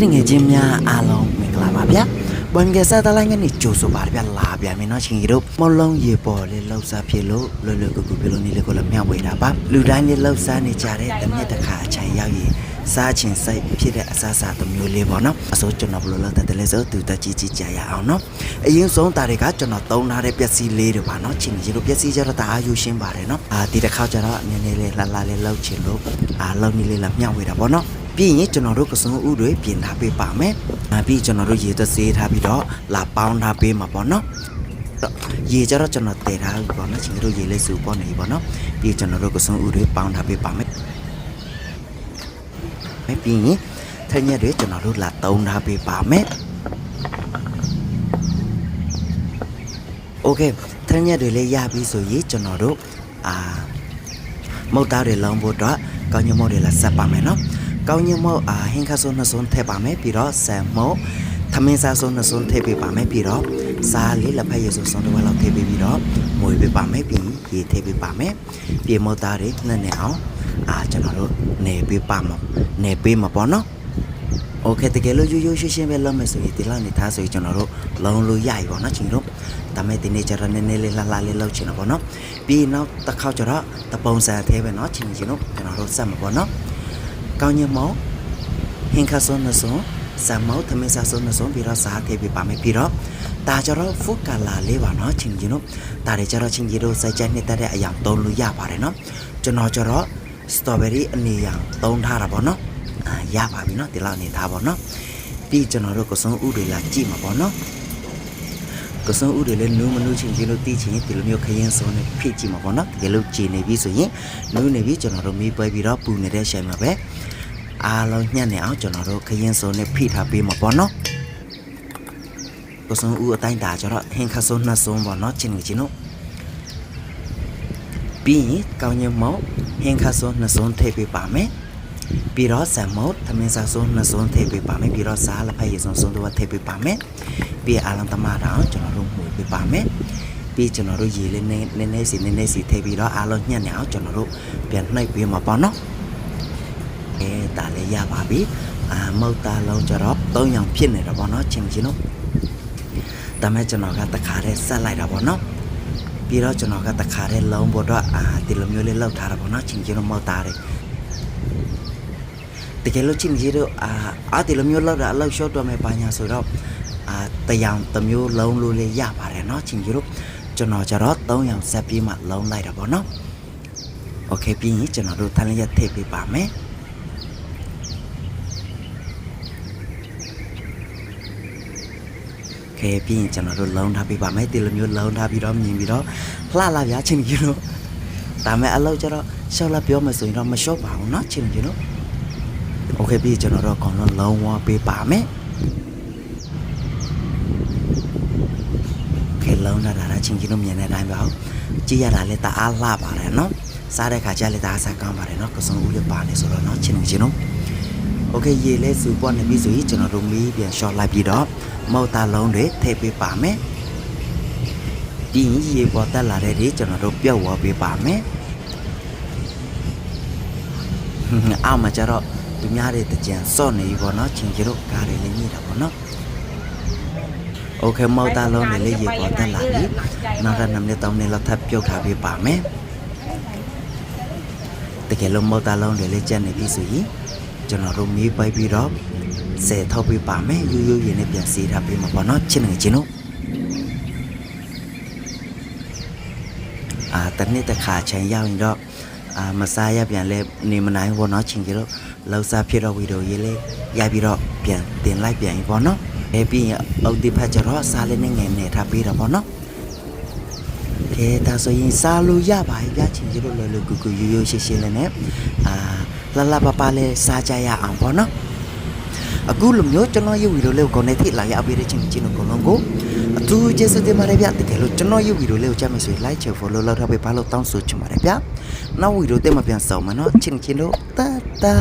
ချင်းငယ်ချင်းများအားလုံးမင်္ဂလာပါဗျာဘွန်ကစားတလိုင်းကနေကြိုဆိုပါရဗျာလာဗျာမင်းတို့ချင်းကြီးတို့မလုံးရေပေါ်လေးလှုပ်ရှားဖြစ်လို့လွယ်လွယ်ကူကူပြလို့နေလေကိုလည်းမျှဝေတာပါလူတိုင်းလေးလှုပ်ရှားနေကြတဲ့တစ်နှစ်တစ်ခါအချိန်ရောက်ရင်စားချင်စိတ်ဖြစ်တဲ့အစားအစာတစ်မျိုးလေးပေါ့နော်အစိုးကျွန်တော်ဘယ်လိုလုပ်တတ်တယ်လဲဆိုသူတက်ကြီးကြီးကြာရအောင်နော်အရင်ဆုံးတာတွေကကျွန်တော်သုံးထားတဲ့ပစ္စည်းလေးတွေပါနော်ချင်းကြီးတို့ပစ္စည်းကြတော့တအားယူရှင်းပါတယ်နော်အာဒီတစ်ခါကျတော့နည်းနည်းလေးလှလှလေးလှုပ်ချင်လို့အာလှုပ်နေလေးလာမျှဝေတာပေါ့နော် ပြီးရင်ကျွန်တော်တို့ကစုံဥတွေပြင်ထားပေးပါမယ်။နောက်ပြီးကျွန်တော်တို့ရေသက်ဆေးထားပြီးတော့လာပေါင်းထားပေးမှာပေါ့နော်။တော့ရေကြတော့ကျွန်တော်တည်ထားပြီပေါ့နော်။ချင်းတို့ရေလေးစုပေါ့နေပြီပေါ့နော်။ပြီးကျွန်တော်တို့ကစုံဥတွေပေါင်းထားပေးပါမယ်။မပြီးရင်ထက်ရက်တွေကျွန်တော်တို့လာတုံးထားပေးပါမယ်။ Okay ထက်ရက်တွေလေးရပြီဆိုရင်ကျွန်တော်တို့အာမုတ်သားတွေလောင်းဖို့တော့ကောင်းညမုတ်တွေလာဆက်ပါမယ်နော် ကောင်းညမုတ်အာဟင်းခါဆိုနှစ်စုံထည့်ပါမယ်ပြီးတော့ဆန်မုတ်သမင်းစားစုံနှစ်စုံထည့်ပေးပါမယ်ပြီးတော့စားလေးလက်ဖက်ရည်စုံစုံတစ်ဝက်လောက်ထည့်ပေးပြီးတော့မွေပေးပါမယ်ပြီးရင်ရေထည့်ပေးပါမယ်ပြေမုတ်သားတွေနှစ်နှစ်အောင်အာကျွန်တော်တို့နေပေးပါမယ်နေပေးမှာပေါ့နော်โอเคတကယ်လို့ရိုးရိုးရှင်းရှင်းပဲလုပ်မယ်ဆိုရင်ဒီလောက်နေသားဆိုရင်ကျွန်တော်တို့လုံးလို့ရပြီပေါ့နော်ချင်းတို့ဒါမဲ့ဒီနေ့ကျတော့နည်းနည်းလေးလှလှလေးလုပ်ချင်တာပေါ့နော်ပြီးရင်နောက်တစ်ခေါက်ကျတော့တပုံစံသေးပဲเนาะချင်းချင်းတို့ကျွန်တော်တို့ဆက်မှာပေါ့နော် ကောင်းညမောဟင်ခါစွန်နစွန်ဇမောသမေဆာစွန်နစွန်ပြီးတော့စာထေပြပါမယ်ပြီးတော့ဒါကြတော့ဖုကလာလေးပါနော်ချင်းကြီးတို့ဒါတွေကြတော့ချင်းကြီးတို့စိုက်ချနှစ်သက်တဲ့အရာသုံးလို့ရပါတယ်နော်ကျွန်တော်ကြတော့စတော်ဘယ်ရီအနေရသုံးထားတာပေါ့နော်ရပါပြီနော်ဒီလောက်နေသားပေါ့နော်ပြီးကျွန်တော်တို့ကစုံဥတွေလာကြည့်မှာပေါ့နော် ကစုံဥတွေလည်းနူးမနူးချင်းချင်းလို့တီးချင်းဒီလိုမျိုးခရင်စုံနဲ့ဖိကြည့်မှာပေါ့နော်တကယ်လို့ကြည်နေပြီဆိုရင်နူးနေပြီကျွန်တော်တို့မီးပွဲပြီးတော့ပူနေတဲ့ချိန်မှာပဲအားလုံးညှက်နေအောင်ကျွန်တော်တို့ခရင်စုံနဲ့ဖိထားပေးမှာပေါ့နော်ကစုံဥအတိုင်းတာကျတော့ဟင်ခါစုံနှစ်စုံပေါ့နော်ချင်းနေချင်းတို့ပြီးရင်ကောင်းညမောက်ဟင်ခါစုံနှစ်စုံထည့်ပေးပါမယ် ပြီးတော့ဆမ်မုတ်သမင်းစားစုံနှစ်စုံထည့်ပေးပါမယ်ပြီးတော့စားလက်ဖက်ရည်စုံစုံတော့ထည့်ပေးပါမယ်ပြီးအားလုံးတမတာကျွန်တော်တို့မှုပေးပါမယ်ပြီးကျွန်တော်တို့ရေလေးနည်းနည်းနည်းစီနည်းနည်းစီထည့်ပြီးတော့အားလုံးညှက်နေအောင်ကျွန်တော်တို့ပြန်နှိပ်ပေးမှာပေါ့နော်အဲဒါလည်းရပါပြီအာမုတ်သားလုံးကျတော့၃ရောင်ဖြစ်နေတာပေါ့နော်ချင်းချင်းတို့ဒါမဲ့ကျွန်တော်ကတခါတည်းဆက်လိုက်တာပေါ့နော်ပြီးတော့ကျွန်တော်ကတခါတည်းလုံးပေါ်တော့အာဒီလိုမျိုးလေးလောက်ထားတာပေါ့နော်ချင်းချင်းတို့မုတ်သားတွေ တကယ်လို့ချင်းကြီးတို့အာအာဒီလိုမျိုးလောက်တာအလောက်ရှော့တော့မယ်ပါညာဆိုတော့ အာတရောင်တစ်မျိုးလုံးလို့လေးရပါတယ်เนาะချင်းကြီးတို့ကျွန်တော်ကျတော့၃ရောင်ဆက်ပြီးမှလုံးလိုက်တာပေါ့နော်โอเคပြီးရင်ကျွန်တော်တို့ထမ်းရက်ထည့်ပေးပါမယ်โอเคပြီးရင်ကျွန်တော်တို့လုံးထားပေးပါမယ်ဒီလိုမျိုးလုံးထားပြီးတော့မြင်ပြီးတော့လှလာပြချင်းကြီးတို့ဒါမဲ့အလောက်ကျတော့ရှောက်လာပြောမှဆိုရင်တော့မလျှော့ပါဘူးเนาะချင်းကြီးတို့ โอเคပြီးရင်ကျွန်တော်တို့အကောင်လုံးလုံးဝပေးပါမယ် ခဲလုံးလာတာချင်းချင်းတို့မြင်တဲ့အတိုင်းပဲဟုတ်ကြည့်ရတာလည်းတအားလှပါတယ်နော်စားတဲ့ခါကျလည်းတအားစားကောင်းပါတယ်နော်ကစုံဦးလေးပါနေဆိုတော့နော်ချင်းချင်းတို့โอเคရေလဲစုပွားနေပြီဆိုရင်ကျွန်တော်တို့မီးပြန်ရှော့လိုက်ပြီးတော့မောက်သားလုံးတွေထည့်ပေးပါမယ်ဒီရေပေါ်တက်လာတဲ့ဒီကျွန်တော်တို့ပြုတ်ဝပေးပါမယ်အောက်မှာကျတော့ သူများတွေတကြံစော့နေပြီပေါ့နော်ချင်းချင်းတို့ကားတွေလည်းညိတာပေါ့နော် โอเคမောက်သားလုံးတွေလေးရေပေါ်တက်လာပြီနောက်ထပ်2မိနစ်3မိနစ်လောက်ထပ်ပြုတ်ထားပေးပါမယ်တကယ်လို့မောက်သားလုံးတွေလေးကျန်နေပြီဆိုရင်ကျွန်တော်တို့မီးပိုက်ပြီးတော့ဆယ်ထောက်ပေးပါမယ်ယူယူရင်လည်းပြန်စီထားပေးမှာပေါ့နော်ချင်းနေချင်းတို့အာတနေ့တစ်ခါချိန်ရောက်ရင်တော့အာမစားရပြန်လဲနေမနိုင်ဘူးပေါ့နော်ချင်းကြီးတို့ လောက်စားဖြစ်တော့ဗီဒီယိုရေးလေးရိုက်ပြီးတော့ပြန်တင်လိုက်ပြန်ပြီပေါ့နော်အဲပြီးရင်အုတ်တိဖက်ကျတော့စားလေးနဲ့ငယ်နေထားပေးတော့ဗောနော်ကဲဒါဆိုရင်စားလို့ရပါပြီဗျာချင်းကြီးတို့လောလောကူကူရိုးရိုးရှင်းရှင်းလေးနဲ့အာလလပပလေးစားကြရအောင်ဗောနော်အခုလိုမျိုးကျွန်တော်ရုပ်ဗီဒီယိုလေးကိုနဲ့ထိလာရောက်ပေးတဲ့ချင်းချင်းတို့အကုန်လုံးကို အထူးကျေးဇူးတင်ပါတယ်ဗျတကယ်လို့ကျွန်တော်ရုပ်ဗီဒီယိုလေးကိုကြည့်မယ်ဆိုရင် like share follow လုပ်ထားပေးပါလို့တောင်းဆိုချင်ပါတယ်ဗျနောက်ဗီဒီယိုတက်မှပြန်ဆောင်မယ်နော်ချင်းချင်းတို့တတာ